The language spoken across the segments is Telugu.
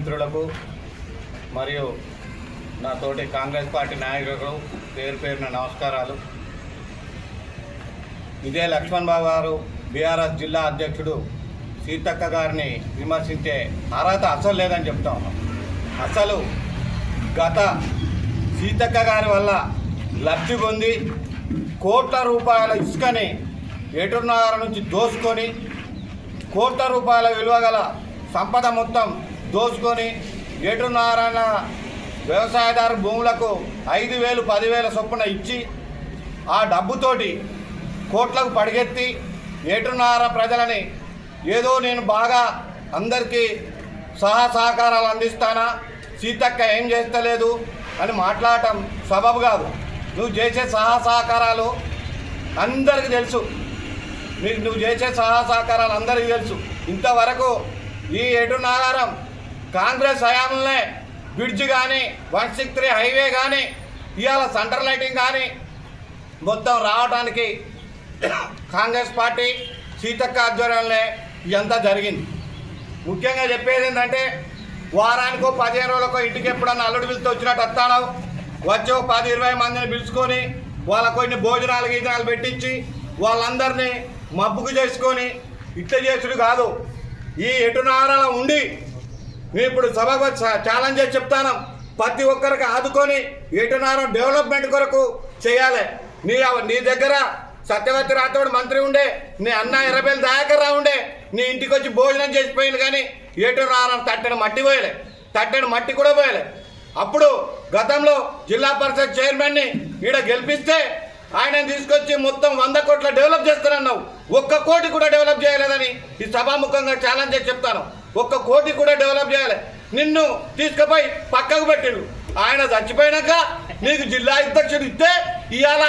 మిత్రులకు మరియు నా తోటి కాంగ్రెస్ పార్టీ నాయకులకు పేరు పేరున నమస్కారాలు. ఇదే లక్ష్మణ్ బాబు గారు బీఆర్ఎస్ జిల్లా అధ్యక్షుడు సీతక్క గారిని విమర్శించే అర్హత అసలు లేదని చెప్తా ఉన్నాం. అసలు గత సీతక్క గారి వల్ల లబ్ధి పొంది కోట్ల రూపాయల ఇసుకని ఏటున్నర నుంచి దోసుకొని కోట్ల రూపాయల విలువ గల సంపద మొత్తం దోచుకొని ఏటున్నారన్న వ్యవసాయదారు భూములకు ఐదు వేలు పదివేల చొప్పున ఇచ్చి ఆ డబ్బుతోటి కోట్లకు పడిగెత్తి ఏటున్నార ప్రజలని ఏదో నేను బాగా అందరికీ సహా సహకారాలు అందిస్తానా? సీతక్క ఏం చేస్తలేదు? అని మాట్లాడటం సబబు కాదు. నువ్వు చేసే సహా సహకారాలు అందరికీ తెలుసు. మీకు నువ్వు చేసే సహా సహకారాలు అందరికీ తెలుసు. ఇంతవరకు ఈ ఎటు నాగారం కాంగ్రెస్ హయాంలోనే బ్రిడ్జ్ కానీ వన్ సిక్స్ త్రీ హైవే కానీ ఇవాళ సెంటర్ లైటింగ్ కానీ మొత్తం రావడానికి కాంగ్రెస్ పార్టీ సీతక్క ఆధ్వర్యంలో ఇదంతా జరిగింది. ముఖ్యంగా చెప్పేది ఏంటంటే వారానికో పదిహేను రోజులకో ఇంటికి ఎప్పుడన్నా అల్లుడు పిలుస్తూ వచ్చినట్టు వస్తాడు వచ్చి ఒక పది ఇరవై మందిని పిలుచుకొని వాళ్ళ కొన్ని భోజనాలు గీజనాలు పెట్టించి వాళ్ళందరినీ మబ్బుకు చేసుకొని ఇట్లా చేసుడు కాదు. ఈ ఎటునారాల ఉండి మేము ఇప్పుడు సభకు ఛాలెంజ్ చేసి చెప్తాను. ప్రతి ఒక్కరికి ఆదుకొని ఎటునారం డెవలప్మెంట్ కొరకు చేయాలి. నీ నీ దగ్గర సత్యవతి రాథోడ్ మంత్రి ఉండే నీ అన్న ఎర్రబెల్లి దయాకర్ రావు ఉండే నీ ఇంటికి వచ్చి భోజనం చేసిపోయింది కానీ ఎటు తట్టని మట్టి పోయలే. తట్టని మట్టి కూడా పోయలే. అప్పుడు గతంలో జిల్లా పరిషత్ చైర్మన్ని ఈడ గెలిపిస్తే ఆయన తీసుకొచ్చి మొత్తం వంద కోట్ల డెవలప్ చేస్తానన్నావు. ఒక్క కోటి కూడా డెవలప్ చేయలేదని ఈ సభాముఖంగా ఛాలెంజ్ చేసి చెప్తాను. ఒక్క కోటి కూడా డెవలప్ చేయాలి. నిన్ను తీసుకుపోయి పక్కకు పెట్టిండు. ఆయన చచ్చిపోయినాక నీకు జిల్లా అధ్యక్షుడు ఇస్తే ఇవాళ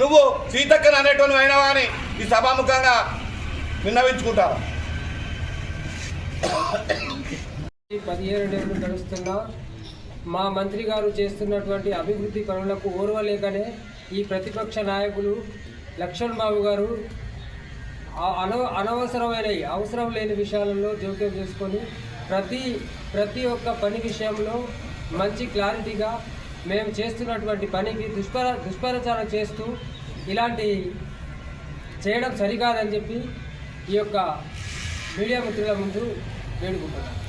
నువ్వు సీతక్కను అనేటోళ్ళు అయినావా అని ఈ సభాముఖంగా విన్నవించుకుంటాను ఈ పదిహేను నెలలు గడుస్తున్నా మా మంత్రి గారు చేస్తున్నటువంటి అభివృద్ధి పనులకు ఓర్వలేకనే ఈ ప్రతిపక్ష నాయకులు లక్ష్మణ్ బాబు గారు ఆ అన అనవసరమైన అవసరం లేని విషయాలలో జోక్యం చేసుకొని ప్రతి ప్రతి ఒక్క పని విషయంలో మంచి క్లారిటీగా మేము చేస్తున్నటువంటి పనికి దుష్పర దుష్ప్రచారం చేస్తూ ఇలాంటి చేయడం సరికాదని చెప్పి ఈ యొక్క మీడియా మిత్రుల ముందు వేడుకుంటున్నాను